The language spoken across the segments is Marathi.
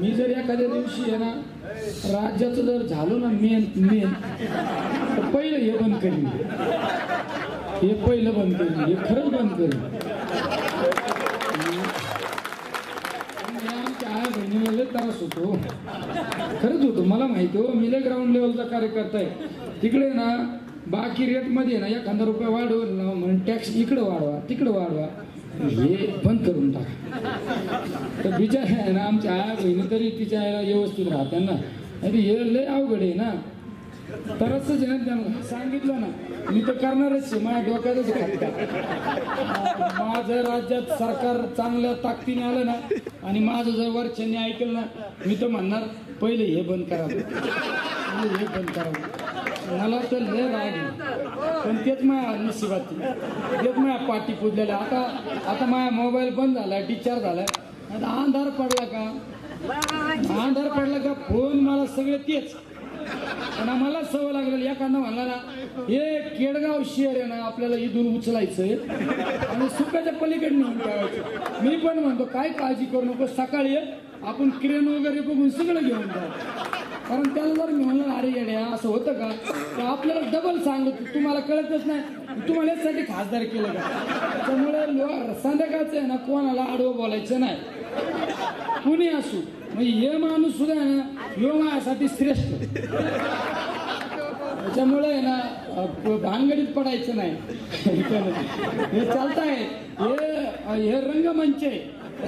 मी जर एखाद्या दिवशी आहे ना राज्याचं जर झालो ना मेन मेन तर पहिलं हे बंद करीन. हे पहिलं बंद करीन. हे खरंच बंद करीन. आमच्या लय त्रास होतो. खरंच होतो. मला माहिती हो मी लय ग्राउंड लेवलचा कार्यकर्ता आहे. तिकडे ना बाकी रेटमध्ये ना एखादा रुपये वाढवल ना म्हणून टॅक्स इकडं वाढवा तिकडं वाढवा. हे बंद तर बिचार आहे ना आमच्या आया बहिणी तरी तिच्या आईला व्यवस्थित राहतात ना. आणि हे लय अवघड आहे ना. तरच आहे ना त्यांना. सांगितलं ना मी तर करणारच आहे माझ्या डोक्यातच खात माझं राज्यात सरकार चांगल्या ताकदीने आलं ना आणि माझं जर वरच्यांनी ऐकलं ना मी तर म्हणणार पहिले हे बंद करावं हे बंद करावं मला तर लय राग पण तेच माझ्या नशिबात तेच माझ्या पाठी पुजलेल्या आता आता माझा मोबाईल बंद झाला डिस्चार्ज आहे आता अंधार पडला का? अंधार पडला का फोन मला सगळे तेच. पण आम्हाला सवय लागलेली एखादा म्हणला ना हे केडगाव शहर आहे ना आपल्याला इथून उचलायचंय आणि सुखाच्या पलीकडे नेऊन ठेवायचं मी पण म्हणतो काय काळजी करू नको सकाळी ये, आपण क्रेन वगैरे बघून सगळं घेऊन जाऊ कारण त्याला जर मी म्हणलं अरे येड्या असं होतं का? तर आपल्याला डबल सांगत तुम्हाला कळतच नाही तुम्हाला यासाठी खासदार केलं का? त्यामुळे संध्याकाळचं आहे ना कोणाला आडवं बोलायचं नाही. कुणी असू? म्हणजे हे माणूस सुद्धा ना योगासाठी श्रेष्ठ. त्याच्यामुळे ना भानगडीत पडायचं नाही. हे चालताय. हे हे रंगमंच आहे.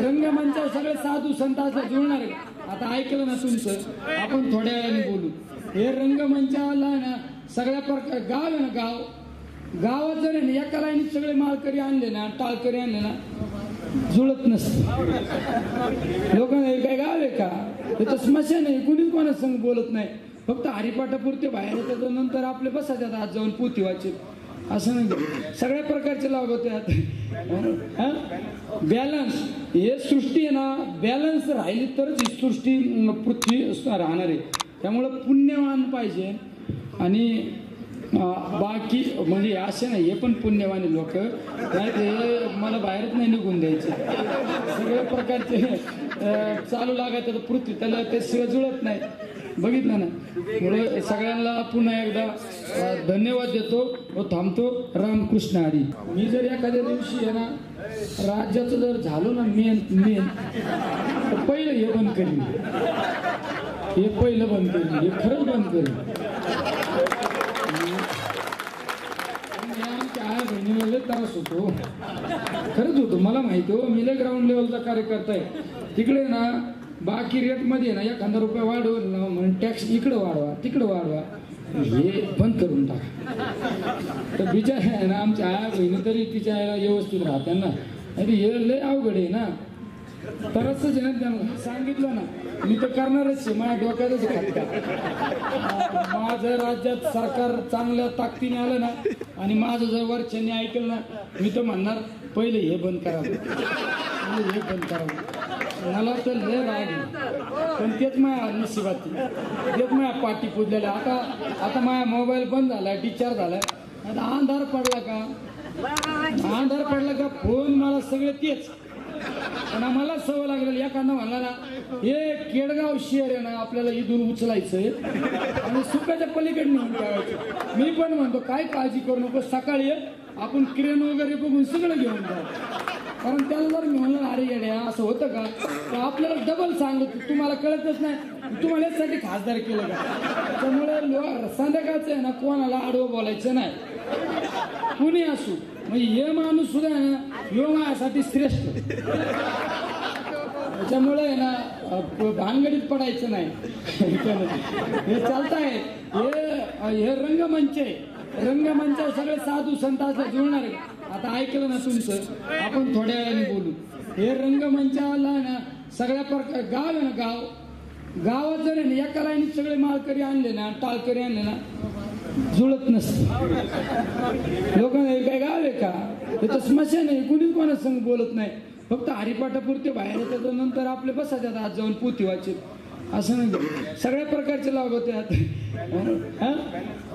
रंगमंच सगळे साधू संत जुळणार. आहे आता ऐकलं ना तुमचं? आपण थोड्या वेळाने बोलू. हे रंगमंचाला ना सगळ्या प्रकार गाव आहे ना गाव. गावात जर ना एका लाईनीत सगळे माळकरी आणले ना टाळकरी आणले ना जुळत नसतं. लोकांना हे काय गाव आहे का? त्याचं तर स्मशान आहे. कुणीच कोणा संग बोलत नाही. फक्त हरिपाठापुरते बाहेर येतात नंतर आपले बसायच्यात आज जाऊन पोती वाचेल. असं नाही. सगळ्या प्रकारचे लाभ होते बॅलन्स हे? सृष्टी आहे ना बॅलन्स राहिली तरच ही सृष्टी पृथ्वी राहणार आहे. त्यामुळं पुण्यवान पाहिजे. आणि बाकी म्हणजे असे नाही हे पण पुण्यवाने लोक. नाही ते मला बाहेरच नाही निघून द्यायचे. सगळ्या प्रकारचे चालू लागायचं तर पृथ्वी. त्याला ते शिवाय जुळत नाही. बघितलं ना? म्हणून सगळ्यांना पुन्हा एकदा धन्यवाद देतो व थांबतो. रामकृष्ण हरी. मी जर एखाद्या दिवशी आहे ना राज्याचं जर झालो ना मेन मेन तर पहिलं हे बंद करीन. हे पहिलं बंद करीन. हे खरंच बंद करीन. त्रास होतो खरंच होतो मला माहिती हो मी लय ग्राउंड लेवलचा कार्यकर्ता आहे. तिकडे ना बाकी रेटमध्ये ना एखादा रुपये वाढवल ना म्हणून टॅक्स इकडं वाढवा तिकडं वाढवा. हे बंद करून टाका. तर बिचार आहे ना आमच्या आया बहिणी तरी तिच्या आईला व्यवस्थित राहतात ना. आणि हे लय अवघड आहे ना. तरच ना त्यांना सांगितलं ना मी तर करणारच आहे माझ्या डोक्यातच खात माझं राज्यात सरकार चांगल्या ताकदीने आलं ना आणि माझं जर वरच्यांनी ऐकलं ना मी तर म्हणणार पहिले हे बंद करावं. हे बंद करावं. मला तर लय राग पण तेच माझ्या नशिबात तेच माझ्या पाठी पुजलेल्या आता आता माझा मोबाईल बंद झालाय डिस्चार्ज झालाय. आता अंधार पडला का? अंधार पडला का? फोन मला सगळे तेच. पण आम्हाला सवय लागलेली एखादा म्हणाला हे केडगाव शहर आहे ना आपल्याला इथून उचलायचंय. आणि सुक्याच्या पलीकडे नेऊन ठेवायचं. मी पण म्हणतो काय काळजी करू नको सकाळी ये, आपण क्रेन वगैरे बघून सगळं घेऊन जाऊ कारण त्याला जर मी म्हणलं अरे येड्या असं होतं का? तर आपल्याला डबल सांगत तुम्हाला कळतच नाही तुम्हाला यासाठी खासदार केलं का? त्यामुळे संध्याकाळचं आहे ना कोणाला आडवं बोलायचं नाही. कुणी असू? म्हणजे हे माणूस सुद्धा ना योगासाठी श्रेष्ठ. त्याच्यामुळे ना भानगडीत पडायचं नाही. हे चालताय. हे हे रंगमंच आहे. रंगमंचावर सगळे साधू संत असं जुळणार आता ऐकलं ना तुमचं? आपण थोड्या वेळाने बोलू. हे रंगमंचाला ना सगळ्या प्रकार गाव आहे ना गाव. गावात जर ना एका लाईनीत सगळे माळकरी आणले ना टाळकरी आणले ना जुळत नसते. लोकांना हे काय गाव आहे का? त्याचं समस्या स्मशान आहे. कुणीच कोणा संग बोलत नाही. फक्त हरिपाठापुरते बाहेर येतात नंतर आपले बसायच्यात आज जाऊन पोती वाचेल. असं नाही. सगळ्या प्रकारचे लाभ होते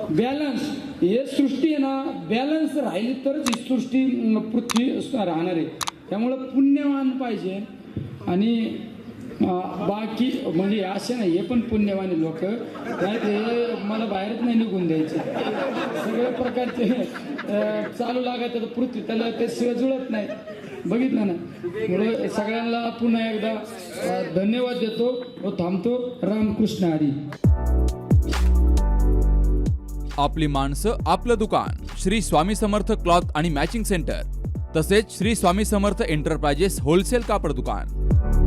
बॅलन्स हे? सृष्टी आहे ना बॅलन्स राहिली तरच ही सृष्टी पृथ्वी राहणार आहे. त्यामुळं पुण्यवान पाहिजे. आणि बाकी म्हणजे असे नाही हे पण पुण्यवानी लोक. काय ते मला बाहेरच नाही निघून द्यायचे. सगळ्या प्रकारचे चालू लागायचं पृथ्वी. त्याला ते शिवाय जुळत नाही. बघितलं ना? मुळे सगळ्यांना पुन्हा एकदा धन्यवाद देतो व थांबतो. रामकृष्ण हरी. आपली माणसं आपलं दुकान. श्री स्वामी समर्थ क्लॉथ आणि मॅचिंग सेंटर. तसेच श्री स्वामी समर्थ एंटरप्राइजेस होलसेल कापड दुकान.